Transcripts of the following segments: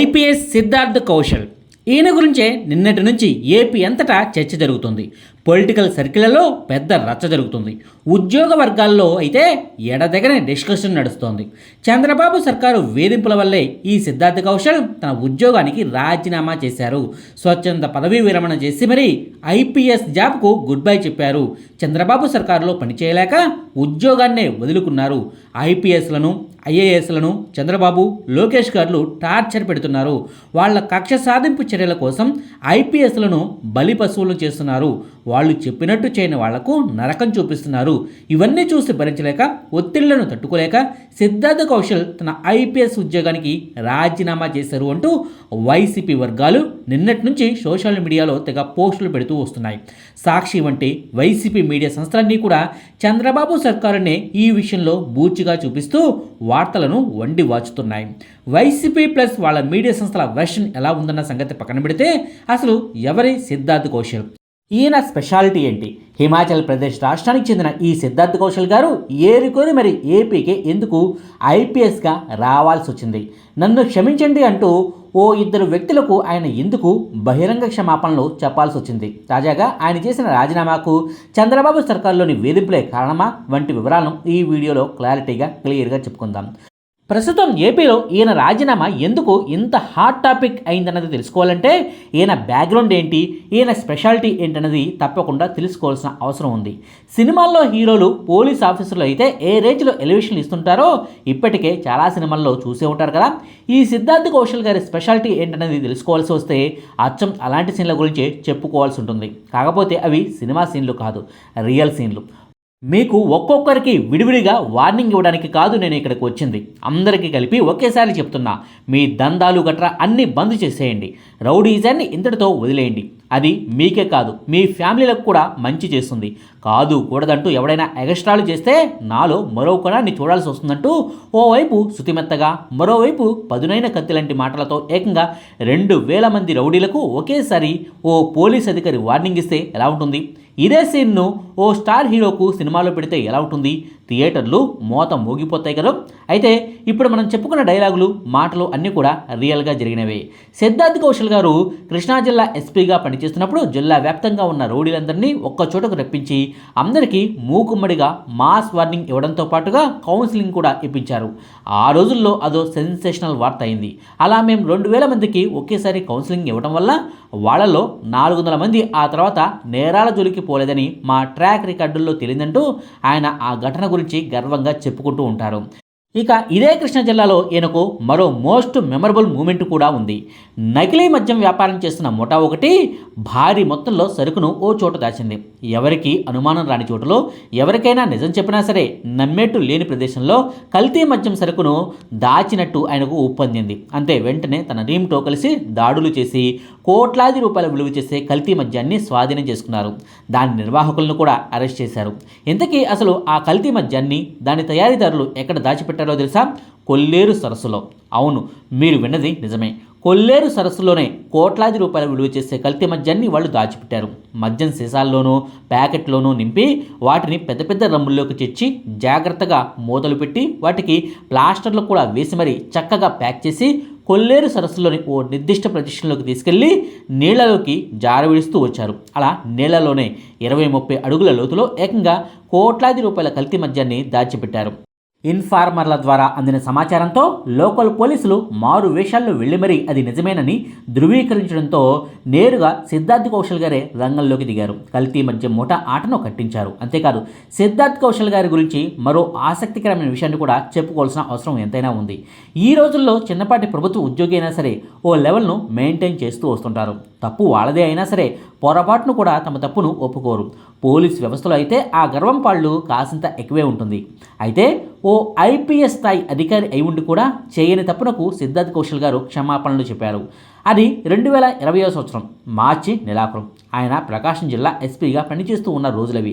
IPS Siddharth Kaushal. ఈయన గురించే నిన్నటి నుంచి ఏపీ అంతటా చర్చ జరుగుతుంది. పొలిటికల్ సర్కిళ్ళలో పెద్ద రచ్చ జరుగుతుంది. ఉద్యోగ వర్గాల్లో అయితే ఎడదెగనే డిస్కషన్ నడుస్తోంది. చంద్రబాబు సర్కారు వేధింపుల వల్లే ఈ సిద్ధార్థ కౌశల్ తన ఉద్యోగానికి రాజీనామా చేశారు. స్వచ్ఛంద పదవీ విరమణ చేసి మరీ ఐపీఎస్ జాబ్కు గుడ్ బై చెప్పారు. చంద్రబాబు సర్కారులో పనిచేయలేక ఉద్యోగాన్నే వదులుకున్నారు. ఐపీఎస్లను ఐఏఎస్లను చంద్రబాబు లోకేష్ గారు టార్చర్ పెడుతున్నారు. వాళ్ళ కక్ష సాధింపు చర్యల కోసం ఐపీఎస్లను బలి పశువులు చేస్తున్నారు. వాళ్ళు చెప్పినట్టు చేయని వాళ్ళకు నరకం చూపిస్తున్నారు. ఇవన్నీ చూసి భరించలేక ఒత్తిళ్ళను తట్టుకోలేక సిద్ధార్థ కౌశల్ తన ఐపీఎస్ ఉద్యోగానికి రాజీనామా చేశారు అంటూ వైసీపీ వర్గాలు నిన్నటి నుంచి సోషల్ మీడియాలో తెగ పోస్టులు పెడుతూ వస్తున్నాయి. సాక్షి వంటి వైసీపీ మీడియా సంస్థలన్నీ కూడా చంద్రబాబు సర్కారునే ఈ విషయంలో బూచిగా చూపిస్తూ వార్తలను వండి వాచుతున్నాయి. వైసీపీ ప్లస్ వాళ్ళ మీడియా సంస్థల వెర్షన్ ఎలా ఉందన్న సంగతి పక్కన పెడితే అసలు ఎవరి సిద్ధార్థ్ కౌశల్? ఈయన స్పెషాలిటీ ఏంటి? హిమాచల్ ప్రదేశ్ రాష్ట్రానికి చెందిన ఈ సిద్ధార్థ్ కౌశల్ గారు ఏరుకొని మరి ఏపీకి ఎందుకు ఐపీఎస్గా రావాల్సి వచ్చింది నన్ను క్షమించండి అంటూ ఓ ఇద్దరు వ్యక్తులకు ఆయన ఎందుకు బహిరంగ క్షమాపణలు చెప్పాల్సి వచ్చింది తాజాగా ఆయన చేసిన రాజీనామాకు చంద్రబాబు సర్కార్లోని వేధింపులే కారణమా? వంటి వివరాలను ఈ వీడియోలో క్లారిటీగా క్లియర్గా చెప్పుకుందాం. ప్రస్తుతం ఏపీలో ఈయన రాజీనామా ఎందుకు ఇంత హాట్ టాపిక్ అయిందన్నది తెలుసుకోవాలంటే ఈయన బ్యాక్గ్రౌండ్ ఏంటి ఈయన స్పెషాలిటీ ఏంటన్నది తప్పకుండా తెలుసుకోవాల్సిన అవసరం ఉంది. సినిమాల్లో హీరోలు పోలీస్ ఆఫీసర్లు అయితే ఏ రేంజ్లో ఎలివేషన్లు ఇస్తుంటారో ఇప్పటికే చాలా సినిమాల్లో చూసే ఉంటారు కదా. ఈ సిద్ధార్థ్ కౌశల్ గారి స్పెషాలిటీ ఏంటన్నది తెలుసుకోవాల్సి వస్తే అచ్చం అలాంటి సీన్ల గురించి చెప్పుకోవాల్సి ఉంటుంది. కాకపోతే అవి సినిమా సీన్లు కాదు రియల్ సీన్లు మీకు ఒక్కొక్కరికి విడివిడిగా వార్నింగ్ ఇవ్వడానికి కాదు నేను ఇక్కడికి వచ్చింది. అందరికీ కలిపి ఒకేసారి చెప్తున్నా మీ దందాలు గట్రా అన్నీ బంద్ చేసేయండి. రౌడీజాన్ని ఇంతటితో వదిలేయండి. అది మీకే కాదు మీ ఫ్యామిలీలకు కూడా మంచి చేస్తుంది. కాదు కూడదంటూ ఎవడైనా ఎగస్ట్రాలు చేస్తే నాలో మరో కొనాన్ని చూడాల్సి వస్తుందంటూ ఓవైపు శుతిమెత్తగా మరోవైపు పదునైన కత్తి లాంటి మాటలతో ఏకంగా రెండు వేల మంది రౌడీలకు ఒకేసారి ఓ పోలీస్ అధికారి వార్నింగ్ ఇస్తే ఎలా ఉంటుంది? ఇదే సీన్ను ఓ స్టార్ హీరోకు సినిమాలో పెడితే ఎలా ఉంటుంది? థియేటర్లు మోత మోగిపోతాయి కదా? అయితే ఇప్పుడు మనం చెప్పుకున్న డైలాగులు మాటలు అన్నీ కూడా రియల్గా జరిగినవే. సిద్ధార్థ్ కౌశల్ గారు కృష్ణా జిల్లా ఎస్పీగా పనిచేస్తున్నప్పుడు జిల్లా వ్యాప్తంగా ఉన్న రౌడీలందరినీ ఒక్క చోటకు రప్పించి అందరికీ మూకుమ్మడిగా మాస్ వార్నింగ్ ఇవ్వడంతో పాటుగా కౌన్సిలింగ్ కూడా ఇప్పించారు. ఆ రోజుల్లో అదో సెన్సేషనల్ వార్త అయింది. అలా మేము రెండు వేల మందికి ఒకేసారి కౌన్సిలింగ్ ఇవ్వడం వల్ల వాళ్ళలో నాలుగు వందల మంది ఆ తర్వాత నేరాల జోలికి పోలేదని మా ట్రాక్ రికార్డుల్లో తెలియదంటూ ఆయన ఆ ఘటన గురించి గర్వంగా చెప్పుకుంటూ ఉంటారు. ఇక ఇదే కృష్ణా జిల్లాలో ఈయనకు మరో మోస్ట్ మెమరబుల్ మూమెంట్ కూడా ఉంది. నకిలీ మద్యం వ్యాపారం చేస్తున్న ముఠా ఒకటి భారీ మొత్తంలో సరుకును ఓ చోట దాచింది. ఎవరికి అనుమానం రాని చోటులో ఎవరికైనా నిజం చెప్పినా సరే నమ్మేట్టు లేని ప్రదేశంలో కల్తీ మద్యం సరుకును దాచినట్టు ఆయనకు ఒప్పొందింది. అంతే వెంటనే తన టీంతో కలిసి దాడులు చేసి కోట్లాది రూపాయల విలువ చేసే కల్తీ మద్యాన్ని స్వాధీనం చేసుకున్నారు. దాని నిర్వాహకులను కూడా అరెస్ట్ చేశారు. ఇంతకీ అసలు ఆ కల్తీ మద్యాన్ని దాని తయారీదారులు ఎక్కడ దాచిపెట్టారు? తెలుసా? కొల్లేరు సరస్సులో. అవును మీరు విన్నది నిజమే. కొల్లేరు సరస్సులోనే కోట్లాది రూపాయల విలువ చేసే కల్తీ మద్యాన్ని వాళ్ళు దాచిపెట్టారు. మద్యం సీసాల్లోనూ ప్యాకెట్లోనూ నింపి వాటిని పెద్ద పెద్ద రమ్ముల్లోకి తెచ్చి జాగ్రత్తగా మూతలు పెట్టి వాటికి ప్లాస్టర్లు కూడా వేసి మరీ చక్కగా ప్యాక్ చేసి కొల్లేరు సరస్సులోని ఓ నిర్దిష్ట ప్రదేశంలోకి తీసుకెళ్ళి నీళ్ళలోకి జారవిడుస్తూ వచ్చారు. అలా నీళ్ళలోనే ఇరవై ముప్పై అడుగుల లోతులో ఏకంగా కోట్లాది రూపాయల కల్తీ మద్యాన్ని దాచిపెట్టారు. ఇన్ఫార్మర్ల ద్వారా అందిన సమాచారంతో లోకల్ పోలీసులు మారు వేషాల్లో వెళ్ళి మరీ అది నిజమేనని ధృవీకరించడంతో నేరుగా సిద్ధార్థ్ కౌశల్ గారే రంగంలోకి దిగారు. కల్తీ మధ్య మూట ఆటను కట్టించారు. అంతేకాదు సిద్ధార్థ్ కౌశల్ గారి గురించి మరో ఆసక్తికరమైన విషయాన్ని కూడా చెప్పుకోవాల్సిన అవసరం ఎంతైనా ఉంది. ఈ రోజుల్లో చిన్నపాటి ప్రభుత్వ ఉద్యోగి అయినా సరే ఓ లెవెల్ను మెయింటైన్ చేస్తూ వస్తుంటారు. తప్పు వాళ్ళదే అయినా సరే పొరపాటును కూడా తమ తప్పును ఒప్పుకోరు. పోలీస్ వ్యవస్థలో అయితే ఆ గర్వం పాళ్ళు కాసింత ఎక్కువే ఉంటుంది. అయితే ఓ ఐపీఎస్ స్థాయి అధికారి అయి ఉండి కూడా చేయని తప్పునకు సిద్ధార్థ్ కౌశల్ గారు క్షమాపణలు చెప్పారు. అది రెండు వేల ఇరవయో సంవత్సరం మార్చి నెలాఖరం. ఆయన ప్రకాశం జిల్లా ఎస్పీగా పనిచేస్తూ ఉన్న రోజులవి.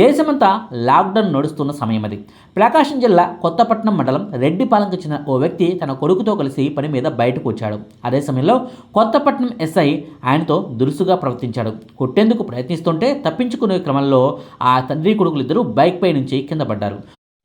దేశమంతా లాక్డౌన్ నడుస్తున్న సమయం అది ప్రకాశం జిల్లా కొత్తపట్నం మండలం రెడ్డిపాలెంకు చెందిన ఓ వ్యక్తి తన కొడుకుతో కలిసి పని మీద బయటకు వచ్చాడు. అదే సమయంలో కొత్తపట్నం ఎస్ఐ ఆయనతో దురుసుగా ప్రవర్తించాడు. కొట్టేందుకు ప్రయత్నిస్తుంటే తప్పించుకునే క్రమంలో ఆ తండ్రి కొడుకులిద్దరూ బైక్ పై నుంచి కింద పడ్డారు.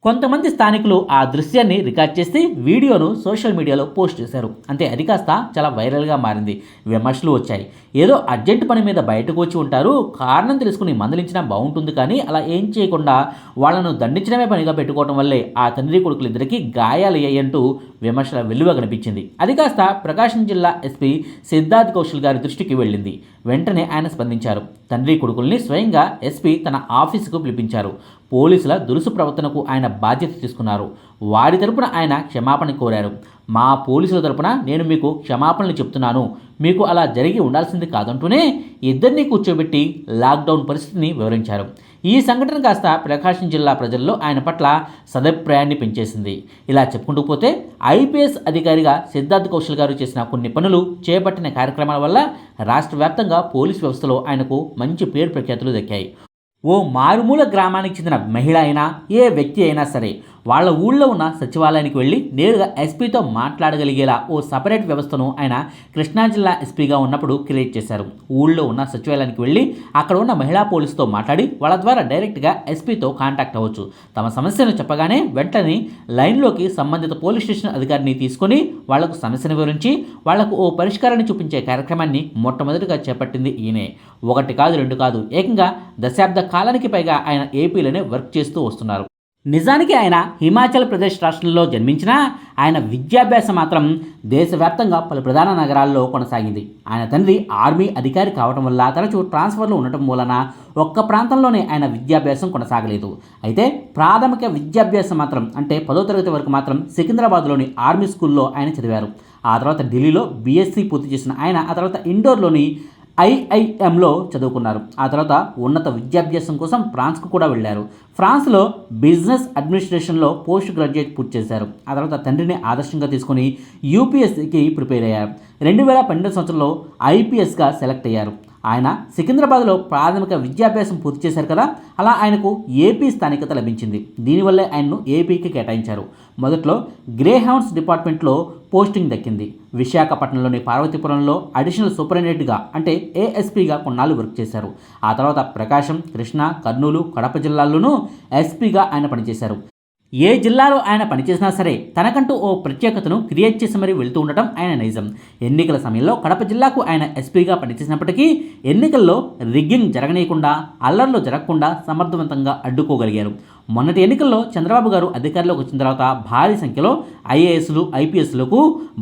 కొంతమంది స్థానికులు ఆ దృశ్యాన్ని రికార్డ్ చేసి వీడియోను సోషల్ మీడియాలో పోస్ట్ చేశారు. అంతే అది కాస్త చాలా వైరల్గా మారింది. విమర్శలు వచ్చాయి. ఏదో అర్జెంట్ పని మీద బయటకు వచ్చి ఉంటారు. కారణం తెలుసుకుని మందలించినా బాగుంటుంది కానీ అలా ఏం చేయకుండా వాళ్ళను దండించడమే పనిగా పెట్టుకోవడం వల్లే ఆ తండ్రి కొడుకులిద్దరికీ గాయాలయ్యాయంటూ విమర్శల వెలువ కనిపించింది. అది కాస్త ప్రకాశం జిల్లా ఎస్పీ సిద్ధార్థ్ కౌశల్ గారి దృష్టికి వెళ్ళింది. వెంటనే ఆయన స్పందించారు. తండ్రి కొడుకుల్ని స్వయంగా ఎస్పీ తన ఆఫీసుకు పిలిపించారు. పోలీసుల దురుసు ప్రవర్తనకు ఆయన బాధ్యత తీసుకున్నారు. వారి తరపున ఆయన క్షమాపణ కోరారు. మా పోలీసుల తరపున నేను మీకు క్షమాపణలు చెప్తున్నాను. మీకు అలా జరిగి ఉండాల్సింది కాదంటూనే ఇద్దరిని కూర్చోబెట్టి లాక్డౌన్ పరిస్థితిని వివరించారు. ఈ సంఘటన కాస్త ప్రకాశం జిల్లా ప్రజల్లో ఆయన పట్ల సదభిప్రాయాన్ని పెంచేసింది. ఇలా చెప్పుకుంటూ పోతే ఐపీఎస్ అధికారిగా సిద్ధార్థ్ కౌశల్ గారు చేసిన కొన్ని పనులు చేపట్టిన కార్యక్రమాల వల్ల రాష్ట్ర వ్యాప్తంగా పోలీస్ వ్యవస్థలో ఆయనకు మంచి పేరు ప్రఖ్యాతులు దక్కాయి. ఓ మారుమూల గ్రామానికి చెందిన మహిళ అయినా ఏ వ్యక్తి అయినా సరే వాళ్ళ ఊళ్ళో ఉన్న సచివాలయానికి వెళ్ళి నేరుగా ఎస్పీతో మాట్లాడగలిగేలా ఓ సపరేట్ వ్యవస్థను ఆయన కృష్ణా జిల్లా ఎస్పీగా ఉన్నప్పుడు క్రియేట్ చేశారు. ఊళ్ళో ఉన్న సచివాలయానికి వెళ్ళి అక్కడ ఉన్న మహిళా పోలీసుతో మాట్లాడి వాళ్ళ ద్వారా డైరెక్ట్గా ఎస్పీతో కాంటాక్ట్ అవ్వచ్చు. తమ సమస్యను చెప్పగానే వెంటనే లైన్లోకి సంబంధిత పోలీస్ స్టేషన్ అధికారిని తీసుకొని వాళ్ళకు సమస్యను వివరించి వాళ్ళకు ఓ పరిష్కారాన్ని చూపించే కార్యక్రమాన్ని మొట్టమొదటిగా చేపట్టింది ఈయనే. ఒకటి కాదు రెండు కాదు ఏకంగా దశాబ్ద కాలానికి పైగా ఆయన ఏపీలోనే వర్క్ చేస్తూ వస్తున్నారు. నిజానికి ఆయన హిమాచల్ ప్రదేశ్ రాష్ట్రంలో జన్మించినా ఆయన విద్యాభ్యాసం మాత్రం దేశవ్యాప్తంగా పలు ప్రధాన నగరాల్లో కొనసాగింది. ఆయన తండ్రి ఆర్మీ అధికారి కావడం వల్ల తరచూ ట్రాన్స్ఫర్లు ఉండటం వలన ఒక్క ప్రాంతంలోనే ఆయన విద్యాభ్యాసం కొనసాగలేదు. అయితే ప్రాథమిక విద్యాభ్యాసం మాత్రం అంటే పదో తరగతి వరకు మాత్రం సికింద్రాబాద్లోని ఆర్మీ స్కూల్లో ఆయన చదివారు. ఆ తర్వాత ఢిల్లీలో బీఎస్సీ పూర్తి చేసిన ఆయన ఆ తర్వాత ఇండోర్లోని ఐఐఎంలో చదువుకున్నారు. ఆ తర్వాత ఉన్నత విద్యాభ్యాసం కోసం ఫ్రాన్స్కు కూడా వెళ్ళారు. ఫ్రాన్స్లో బిజినెస్ అడ్మినిస్ట్రేషన్లో పోస్ట్ గ్రాడ్యుయేట్ పూర్తి చేశారు. ఆ తర్వాత తండ్రిని ఆదర్శంగా తీసుకుని యూపీఎస్సీకి ప్రిపేర్ అయ్యారు. రెండు వేల పన్నెండు సంవత్సరంలో ఐపీఎస్గా సెలెక్ట్ అయ్యారు. ఆయన సికింద్రాబాద్లో ప్రాథమిక విద్యాభ్యాసం పూర్తి చేశారు కదా అలా ఆయనకు ఏపీ స్థానికత లభించింది. దీనివల్లే ఆయన్ను ఏపీకి కేటాయించారు. మొదట్లో గ్రేహౌండ్స్ డిపార్ట్మెంట్లో పోస్టింగ్ దక్కింది. విశాఖపట్నంలోని పార్వతీపురంలో అడిషనల్ సూపరింటెండెంట్గా అంటే ఏఎస్పీగా కొన్నాళ్ళు వర్క్ చేశారు. ఆ తర్వాత ప్రకాశం కృష్ణా కర్నూలు కడప జిల్లాల్లోనూ ఎస్పీగా ఆయన పనిచేశారు. ఏ జిల్లాలో ఆయన పనిచేసినా సరే తనకంటూ ఓ ప్రత్యేకతను క్రియేట్ చేసి మరీ వెళ్తూ ఉండటం ఆయన నైజం. ఎన్నికల సమయంలో కడప జిల్లాకు ఆయన ఎస్పీగా పనిచేసినప్పటికీ ఎన్నికల్లో రిగ్గింగ్ జరగనీయకుండా అల్లర్లు జరగకుండా సమర్థవంతంగా అడ్డుకోగలిగారు. మొన్నటి ఎన్నికల్లో చంద్రబాబు గారు అధికారంలోకి వచ్చిన తర్వాత భారీ సంఖ్యలో ఐఏఎస్లు ఐపీఎస్లకు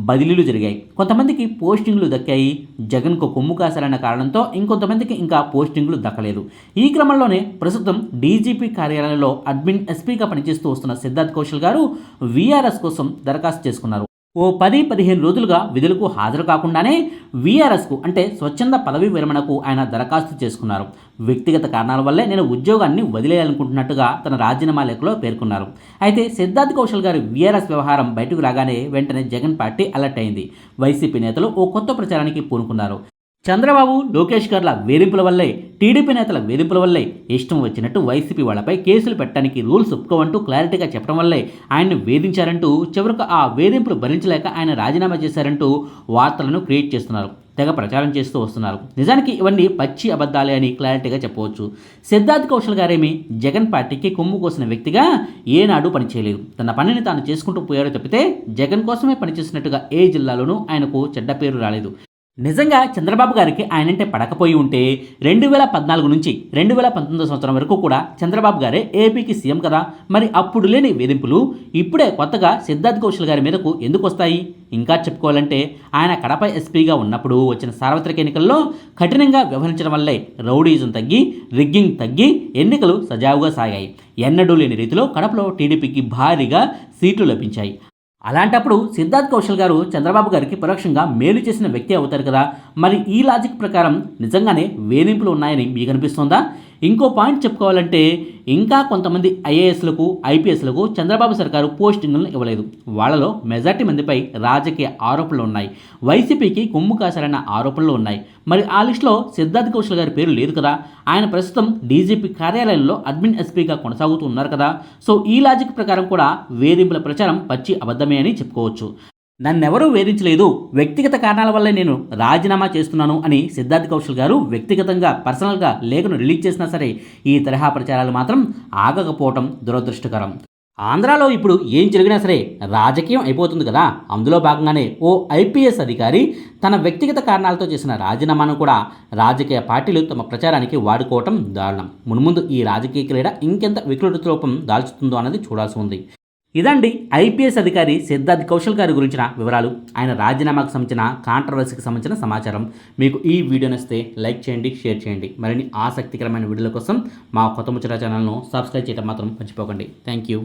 బదిలీలు జరిగాయి. కొంతమందికి పోస్టింగ్లు దక్కాయి. జగన్కు కొమ్ము కాశారన్న కారణంతో ఇంకొంతమందికి ఇంకా పోస్టింగ్లు దక్కలేదు. ఈ క్రమంలోనే ప్రస్తుతం డీజీపీ కార్యాలయంలో అడ్మిన్ ఎస్పీగా పనిచేస్తూ వస్తున్న సిద్ధార్థ్ కౌశల్ గారు వీఆర్ఎస్ కోసం దరఖాస్తు చేసుకున్నారు. ఓ పది పదిహేను రోజులుగా విధులకు హాజరు కాకుండానే వీఆర్ఎస్కు అంటే స్వచ్ఛంద పదవీ విరమణకు ఆయన దరఖాస్తు చేసుకున్నారు. వ్యక్తిగత కారణాల వల్లే నేను ఉద్యోగాన్ని వదిలేయాలనుకుంటున్నట్టుగా తన రాజీనామా లేఖలో పేర్కొన్నారు. అయితే సిద్ధార్థ్ కౌశల్ గారి వీఆర్ఎస్ వ్యవహారం బయటకు రాగానే వెంటనే జగన్ పార్టీ అలర్ట్ అయింది. వైసీపీ నేతలు ఓ కొత్త ప్రచారానికి పూనుకున్నారు. చంద్రబాబు లోకేష్ గార్ల వేధింపుల వల్లే టీడీపీ నేతల వేధింపుల వల్లే ఇష్టం వచ్చినట్టు వైసీపీ వాళ్ళపై కేసులు పెట్టడానికి రూల్స్ ఒప్పుకోవంటూ క్లారిటీగా చెప్పడం వల్లే ఆయన్ని వేధించారంటూ చివరకు ఆ వేధింపులు భరించలేక ఆయన రాజీనామా చేశారంటూ వార్తలను క్రియేట్ చేస్తున్నారు తెగ ప్రచారం చేస్తూ వస్తున్నారు. నిజానికి ఇవన్నీ పచ్చి అబద్ధాలే అని క్లారిటీగా చెప్పవచ్చు. సిద్ధార్థ్ కౌశల్ గారేమి జగన్ పార్టీకి కొమ్ము కోసిన వ్యక్తిగా ఏనాడు పనిచేయలేదు. తన పనిని తాను చేసుకుంటూ పోయారో తప్పితే జగన్ కోసమే పనిచేసినట్టుగా ఏ జిల్లాలోనూ ఆయనకు చెడ్డ పేరు రాలేదు. నిజంగా చంద్రబాబు గారికి ఆయనంటే పడకపోయి ఉంటే రెండు వేల పద్నాలుగు నుంచి రెండు వేల పంతొమ్మిది సంవత్సరం వరకు కూడా చంద్రబాబు గారే ఏపీకి సీఎం కదా. మరి అప్పుడు లేని వేధింపులు ఇప్పుడే కొత్తగా సిద్ధార్థ్ కౌశల్ గారి మీదకు ఎందుకు వస్తాయి? ఇంకా చెప్పుకోవాలంటే ఆయన కడప ఎస్పీగా ఉన్నప్పుడు వచ్చిన సార్వత్రిక ఎన్నికల్లో కఠినంగా వ్యవహరించడం వల్లే రౌడీజం తగ్గి రిగ్గింగ్ తగ్గి ఎన్నికలు సజావుగా సాగాయి. ఎన్నడూ లేని రీతిలో కడపలో టీడీపీకి భారీగా సీట్లు లభించాయి. అలాంటప్పుడు సిద్ధార్థ్ కౌశల్ గారు చంద్రబాబు గారికి పరోక్షంగా మేలు చేసిన వ్యక్తి అవుతారు కదా. మరి ఈ లాజిక్ ప్రకారం నిజంగానే వేధింపులు ఉన్నాయని మీకు అనిపిస్తోందా? ఇంకో పాయింట్ చెప్పుకోవాలంటే ఇంకా కొంతమంది ఐఏఎస్లకు ఐపీఎస్లకు చంద్రబాబు సర్కారు పోస్టింగ్లను ఇవ్వలేదు. వాళ్ళలో మెజార్టీ మందిపై రాజకీయ ఆరోపణలు ఉన్నాయి. వైసీపీకి కొమ్ము కాశారన్న ఆరోపణలు ఉన్నాయి. మరి ఆ లిస్టులో సిద్ధార్థ్ కౌశల్ గారి పేరు లేదు కదా? ఆయన ప్రస్తుతం డీజీపీ కార్యాలయంలో అడ్మిన్ ఎస్పీగా కొనసాగుతూ ఉన్నారు కదా? సో ఈ లాజిక్ ప్రకారం కూడా వేధింపుల ప్రచారం పచ్చి అబద్ధమే అని చెప్పుకోవచ్చు. నన్నెవరూ వేధించలేదు. వ్యక్తిగత కారణాల వల్లే నేను రాజీనామా చేస్తున్నాను అని సిద్ధార్థ్ కౌశల్ గారు వ్యక్తిగతంగా పర్సనల్గా లేఖను రిలీజ్ చేసినా సరే ఈ తరహా ప్రచారాలు మాత్రం ఆగకపోవటం దురదృష్టకరం. ఆంధ్రాలో ఇప్పుడు ఏం జరిగినా సరే రాజకీయం అయిపోతుంది కదా. అందులో భాగంగానే ఓ ఐపీఎస్ అధికారి తన వ్యక్తిగత కారణాలతో చేసిన రాజీనామాను కూడా రాజకీయ పార్టీలు తమ ప్రచారానికి వాడుకోవటం దారుణం. మున్ముందు ఈ రాజకీయ క్రీడ ఇంకెంత వికృత రూపం దాల్చుతుందో అన్నది చూడాల్సి ఉంది. ఇదండి ఐపీఎస్ అధికారి సిద్ధార్థ్ కౌశల్ గారి గురించిన వివరాలు. ఆయన రాజీనామాకు సంబంధించిన కాంట్రవర్సీకి సంబంధించిన సమాచారం. మీకు ఈ వీడియో నచ్చితే లైక్ చేయండి షేర్ చేయండి. మరిన్ని ఆసక్తికరమైన వీడియోల కోసం మా కొత్త ముచ్చట ఛానల్ను సబ్స్క్రైబ్ చేయడం మాత్రం మర్చిపోకండి. Thank you.